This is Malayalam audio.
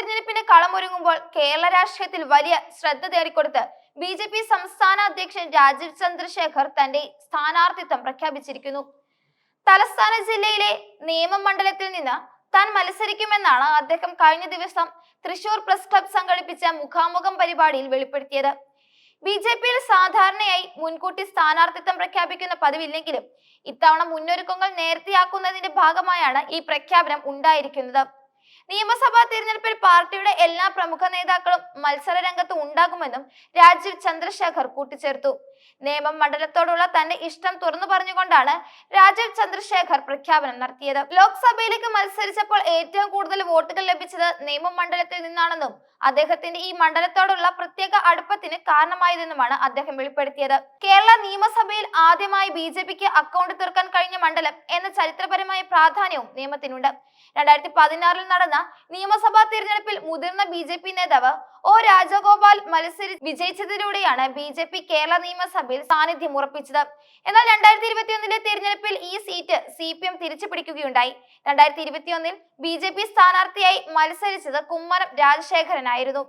തിരഞ്ഞെടുപ്പിന് കളമൊരുങ്ങുമ്പോൾ കേരള രാഷ്ട്രീയത്തിൽ വലിയ ശ്രദ്ധ തേടിക്കൊടുത്ത് ബി ജെ പി സംസ്ഥാന അധ്യക്ഷൻ രാജീവ് ചന്ദ്രശേഖർ തന്റെ സ്ഥാനാർത്ഥിത്വം പ്രഖ്യാപിച്ചിരിക്കുന്നു. തലസ്ഥാന ജില്ലയിലെ നിയമം മണ്ഡലത്തിൽ നിന്ന് താൻ മത്സരിക്കുമെന്നാണ് അദ്ദേഹം കഴിഞ്ഞ ദിവസം തൃശൂർ പ്രസ് ക്ലബ് സംഘടിപ്പിച്ച മുഖാമുഖം പരിപാടിയിൽ വെളിപ്പെടുത്തിയത്. ബി ജെ പിയിൽ സാധാരണയായി മുൻകൂട്ടി സ്ഥാനാർത്ഥിത്വം പ്രഖ്യാപിക്കുന്ന പതിവില്ലെങ്കിലും ഇത്തവണ മുന്നൊരുക്കങ്ങൾ നേരത്തെയാക്കുന്നതിന്റെ ഭാഗമായാണ് ഈ പ്രഖ്യാപനം ഉണ്ടായിരിക്കുന്നത്. നിയമസഭാ തിരഞ്ഞെടുപ്പിൽ പാർട്ടിയുടെ എല്ലാ പ്രമുഖ നേതാക്കളും മത്സര രംഗത്ത് ഉണ്ടാകുമെന്നും രാജീവ് ചന്ദ്രശേഖർ കൂട്ടിച്ചേർത്തു. നേമം മണ്ഡലത്തോടുള്ള തന്റെ ഇഷ്ടം തുറന്നു പറഞ്ഞുകൊണ്ടാണ് രാജീവ് ചന്ദ്രശേഖർ പ്രഖ്യാപനം നടത്തിയത്. ലോക്സഭയിലേക്ക് മത്സരിച്ചപ്പോൾ ഏറ്റവും കൂടുതൽ വോട്ടുകൾ ലഭിച്ചത് നിയമം മണ്ഡലത്തിൽ നിന്നാണെന്നും അദ്ദേഹത്തിന്റെ ഈ മണ്ഡലത്തോടുള്ള പ്രത്യേക അടുപ്പത്തിന് കാരണമായതെന്നുമാണ് അദ്ദേഹം വെളിപ്പെടുത്തിയത്. കേരള നിയമസഭയിൽ ആദ്യമായി ബി ജെ പിക്ക് അക്കൗണ്ട് തീർക്കാൻ കഴിഞ്ഞ മണ്ഡലം എന്ന ചരിത്രപരമായ പ്രാധാന്യവും നിയമത്തിനുണ്ട്. രണ്ടായിരത്തി പതിനാറിൽ നടന്ന നിയമസഭാ തിരഞ്ഞെടുപ്പിൽ മുതിർന്ന ബി നേതാവ് ഒ രാജഗോപാൽ മത്സരി വിജയിച്ചതിലൂടെയാണ് ബി ജെ പി കേരള നിയമസഭയിൽ സാന്നിധ്യം ഉറപ്പിച്ചത്. എന്നാൽ രണ്ടായിരത്തി ഇരുപത്തിയൊന്നിലെ തിരഞ്ഞെടുപ്പിൽ ഈ സീറ്റ് സി പി എം തിരിച്ചു പിടിക്കുകയുണ്ടായി രണ്ടായിരത്തി ഇരുപത്തിയൊന്നിൽ ബി ജെ പി സ്ഥാനാർത്ഥിയായി മത്സരിച്ചത് കുമ്മനം രാജശേഖരനായിരുന്നു.